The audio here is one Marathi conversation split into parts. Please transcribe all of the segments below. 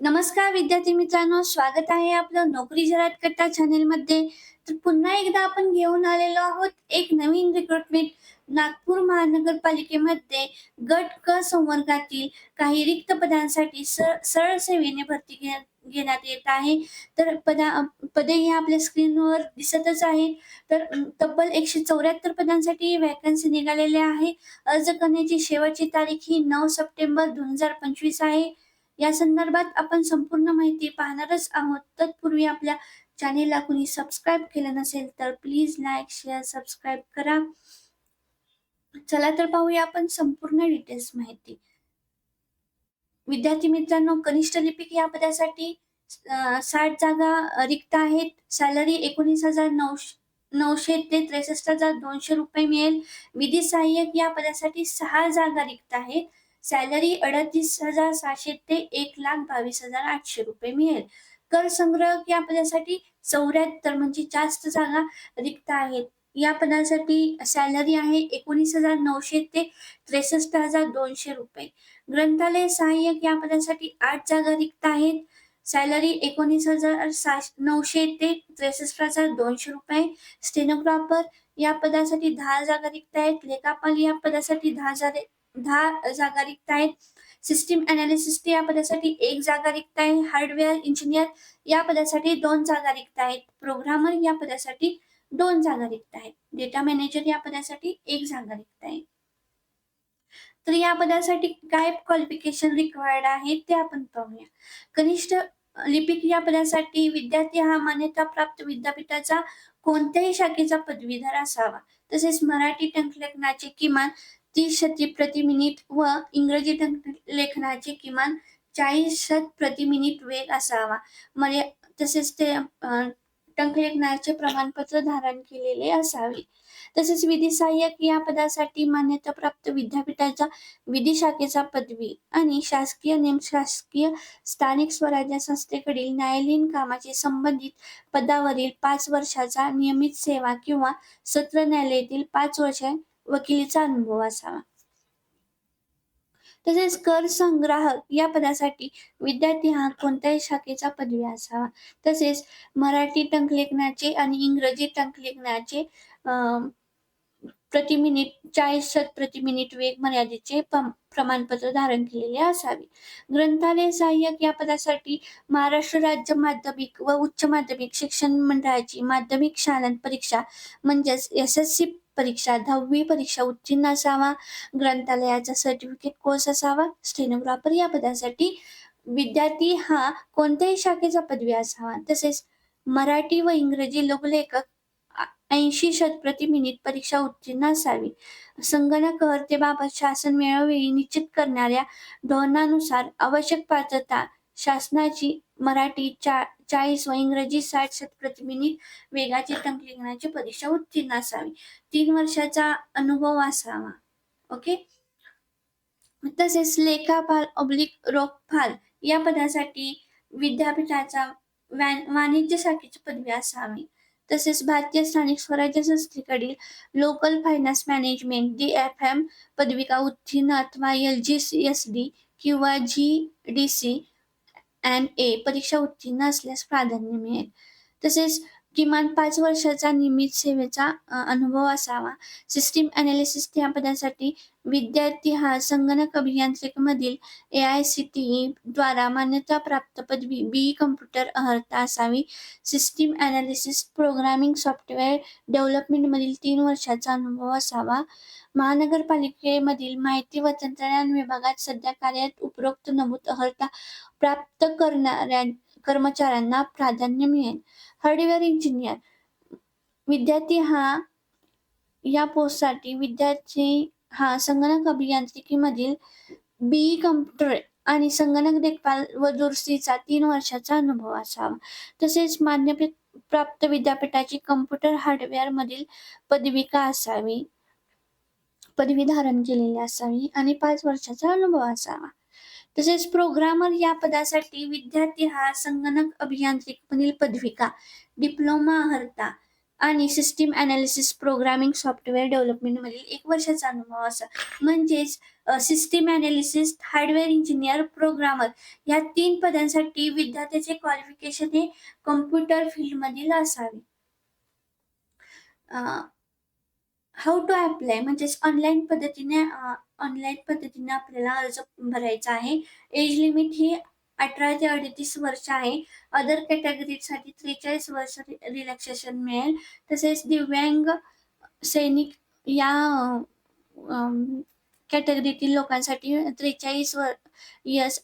नमस्कार विद्यार्थी मित्रांनो स्वागत आहे आपलं नोकरी जरात कट्टा चॅनेल मध्ये. तर पुन्हा एकदा आपण घेऊन आलेलो आहोत एक नवीन रिक्रुटमेंट नागपूर महानगरपालिकेमध्ये गट क संवर्गातील काही रिक्त पदांसाठी सरळ सेवेने भरती घेण्यात येत आहे. तर पदा पदे ही आपल्या स्क्रीनवर दिसतच आहेत. तर तब्बल एकशे चौऱ्याहत्तर पदांसाठी वॅकन्सी निघालेल्या आहे. अर्ज करण्याची शेवटची तारीख ही नऊ सप्टेंबर दोन हजार पंचवीस आहे. या संदर्भात आपण संपूर्ण माहिती पाहणारच आहोत. तत्पूर्वी आपल्या चॅनेलला कुणी सबस्क्राईब केलं नसेल तर प्लीज लाईक शेअर सबस्क्राईब करा. चला तर पाहूया आपण संपूर्ण डिटेल्स माहिती. विद्यार्थी मित्रांनो कनिष्ठ लिपिक या पदासाठी साठ जागा रिक्त आहेत. सॅलरी एकोणीस हजार नऊशे नऊशे ते त्रेसष्ट हजार दोनशे रुपये मिळेल. विधी सहाय्यक या पदासाठी सहा जागा रिक्त आहेत. सॅलरी अडतीस हजार सहाशे ते एक लाख बावीस हजार आठशे रुपये मिळेल. कर संग्रहक या पदासाठी चौऱ्याहत्तर म्हणजे जास्त जागा रिक्त आहेत. या पदासाठी सॅलरी आहे एकोणीस हजार नऊशे ते त्रेसष्ट हजार दोनशे रुपये. ग्रंथालय सहाय्यक या पदासाठी आठ जागा रिक्त आहेत. सॅलरी एकोणीस हजार सहाशे नऊशे ते त्रेसष्ट हजार दोनशे रुपये. स्टेनोग्राफर या पदासाठी दहा जागा रिक्त आहेत. लेखापाल या पदासाठी दहा हजार दहा जागा रिक्त आहेत. सिस्टीम अनालिसिस्ट या पदासाठी एक जागा रिक्त आहे. हार्डवेअर इंजिनियर या पदासाठी दोन जागा रिक्त आहेत. प्रोग्रामर या पदासाठी दोन जागा रिक्त आहेत. डेटा मॅनेजर या पदासाठी एक जागा रिक्त आहे. तर या पदासाठी काय क्वालिफिकेशन रिक्वायर्ड आहे ते आपण पाहूया. कनिष्ठ लिपिक या पदासाठी विद्यार्थी हा मान्यता प्राप्त विद्यापीठाचा कोणत्याही शाखेचा पदवीधर असावा. तसेच मराठी टंकलेखनाचे किमान तीस शती प्रति मिनिट व इंग्रजी लेखनाचे किमान चाळीस शत प्रति मिनिट वेग असावा. म्हणजे तसेच ते टंकलेखनाचे प्रमाणपत्र धारण केलेले असावे. तसेच विधी सहाय्यक या पदासाठी मान्यताप्राप्त विद्यापीठाचा विधी शाखेचा पदवी आणि शासकीय नेमशासकीय स्थानिक स्वराज्य संस्थेकडील न्यायालयीन कामाचे संबंधित पदावरील पाच वर्षाचा नियमित सेवा किंवा सत्र न्यायालयातील पाच वर्ष वकिलीचा अनुभव असावा. तसेच कर संग्राहक या पदासाठी विद्यार्थी हा कोणत्याही शाखेचा पदवी असावा. तसेच मराठी टंकलेखनाचे आणि इंग्रजी टंकलेखनाचे प्रति मिनिट चाळीस शत प्रति मिनिट वेग मर्यादेचे प्रमाणपत्र धारण केलेले असावे. ग्रंथालय सहाय्यक या पदासाठी महाराष्ट्र राज्य माध्यमिक व उच्च माध्यमिक शिक्षण मंडळाची माध्यमिक शाळांत परीक्षा म्हणजेच एस एस सी परीक्षा दहावी परीक्षा उत्तीर्ण असावा ग्रंथालयाचा सर्टिफिकेट कोर्स असावा स्टेनोग्राफर या पदासाठी विद्यार्थी हा कोणत्याही शाखेचा पदवी असावा. तसेच मराठी व इंग्रजी लघुलेखक ऐंशी शत प्रति मिनिट परीक्षा उत्तीर्ण असावी. संगणक अर्हतेबाबत शासन वेळोवेळी निश्चित करणाऱ्या धोरणानुसार आवश्यक पात्रता शासनाची मराठी चार चाळीस व इंग्रजी साठ शत प्रतिमिनिट वेगाची तंत्रज्ञानाची परीक्षा उत्तीर्ण असावी. तीन वर्षाचा अनुभव असावा. ओके? तसेच लेखापाल ऑब्लिक रोखपाल या पदासाठी विद्यापीठाचा वाणिज्य शाखेची पदवी असावी. तसेच भारतीय स्थानिक स्वराज्य संस्थेकडील local finance management D F M पदविका उत्तीर्ण अथवा एल जी सी एस डी किंवा G D C and A परीक्षा उत्तीर्ण असल्यास प्राधान्य मिळेल. तसेच किमान पाच वर्षाचा नियमित सेवेचा अनुभव असावा. सिस्टीम अनालिसिस या पदासाठी विद्यार्थी हा संगणक अभियांत्रिकमधील A I C T E द्वारा मान्यताप्राप्त पदवी बी कम्प्युटर अर्हता असावी. सिस्टीम अनालिसिस प्रोग्रामिंग सॉफ्टवेअर डेव्हलपमेंटमधील तीन वर्षाचा अनुभव असावा. महानगरपालिकेमधील माहिती व तंत्रज्ञान विभागात सध्या कार्यरत उपरोक्त नमूद अर्हता प्राप्त करणाऱ्या कर्मचाऱ्यांना प्राधान्य मिळेल. हार्डवेअर इंजिनियर विद्यार्थी हा या पोस्टसाठी विद्यार्थी हा संगणक अभियांत्रिकीमधील बी कम्प्युटर आणि संगणक देखभाल व दुरुस्तीचा तीन वर्षाचा अनुभव असावा. तसेच मान्य प्राप्त विद्यापीठाची कम्प्युटर हार्डवेअर मधील पदविका असावी. पदवी धारण केलेली असावी आणि पाच वर्षाचा अनुभव असावा. तसेच प्रोग्रामर या पदासाठी विद्यार्थी हा संगणक अभियांत्रिक मधील पदविका डिप्लोमा अर्हता आणि system analysis programming software development मधील एक वर्षाचा अनुभव असा. म्हणजेच system analysis hardware engineer programmer या तीन पदांसाठी विद्यार्थ्याचे क्वालिफिकेशन हे कम्प्युटर फील्डमधील असावे. हाऊ टू अप्लाय म्हणजेच ऑनलाईन पद्धतीने ऑनलाईन पद्धतीने आपल्याला अर्ज भरायचा आहे. एज लिमिट ही अठरा ते अडतीस वर्ष आहे. अदर कॅटेगरीसाठी त्रेचाळीस वर्ष रिलॅक्सेशन मिळेल. तसेच दिव्यांग सैनिक या कॅटेगरीतील लोकांसाठी त्रेचाळीस वर इयर्स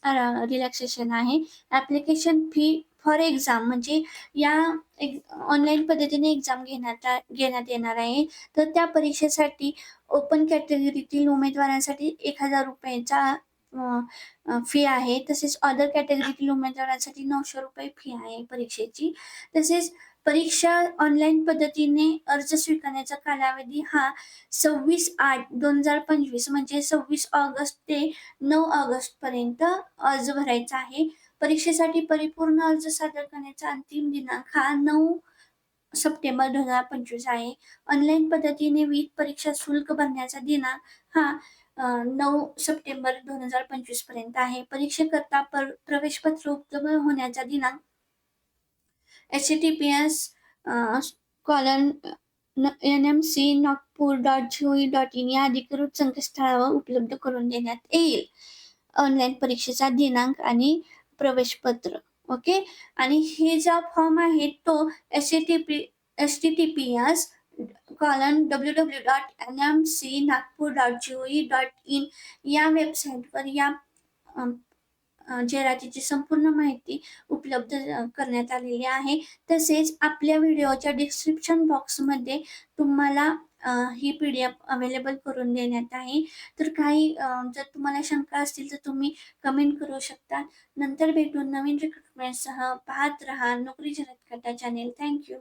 रिलॅक्सेशन आहे. ॲप्लिकेशन फी फॉर एक्झाम म्हणजे या एक ऑनलाईन पद्धतीने एक्झाम घेण्यात घेण्यात येणार आहे. तर त्या परीक्षेसाठी ओपन कॅटेगरीतील उमेदवारांसाठी एक हजार रुपयाचा फी आहे. तसेच अदर कॅटेगरीतील उमेदवारांसाठी नऊशे रुपये फी आहे परीक्षेची. तसेच परीक्षा ऑनलाईन पद्धतीने अर्ज स्वीकारण्याचा कालावधी हा सव्वीस आठ दोन हजार पंचवीस म्हणजे सव्वीस ऑगस्ट ते नऊ ऑगस्ट पर्यंत अर्ज भरायचा आहे. परीक्षेसाठी परिपूर्ण अर्ज सादर करण्याचा अंतिम दिनांक हा नऊ सप्टेंबर दोन हजार पंचवीस आहे. ऑनलाईन पद्धतीने विविध परीक्षा शुल्क भरण्याचा दिनांक हा नऊ सप्टेंबर दोन हजार पंचवीसपर्यंत आहे. परीक्षेकरता पर प्रवेशपत्र उपलब्ध होण्याचा दिनांक H T P S colon N M C Nagpur dot G dot in या अधिकृत संकेतस्थळावर उपलब्ध करून देण्यात येईल. ऑनलाईन परीक्षेचा दिनांक आणि प्रवेशपत्र ओके आणि हे जो फॉर्म आहे तो S T P S T T P S colon W W dot N M C Nagpur dot G O dot in या वेबसाईटवर या जाहिरातीची संपूर्ण माहिती उपलब्ध करण्यात आलेली आहे. तसेच आपल्या व्हिडिओच्या डिस्क्रिप्शन बॉक्समध्ये तुम्हाला ही पी डी एफ अवेलेबल करून देण्यात आहे. तर काही जर तुम्हाला शंका असतील तर तुम्ही कमेंट करू शकता. नंतर भेटून नवीन रिक्रुटमेंटसह पाहत रहा. नोकरी जगत करता चॅनेल थँक्यू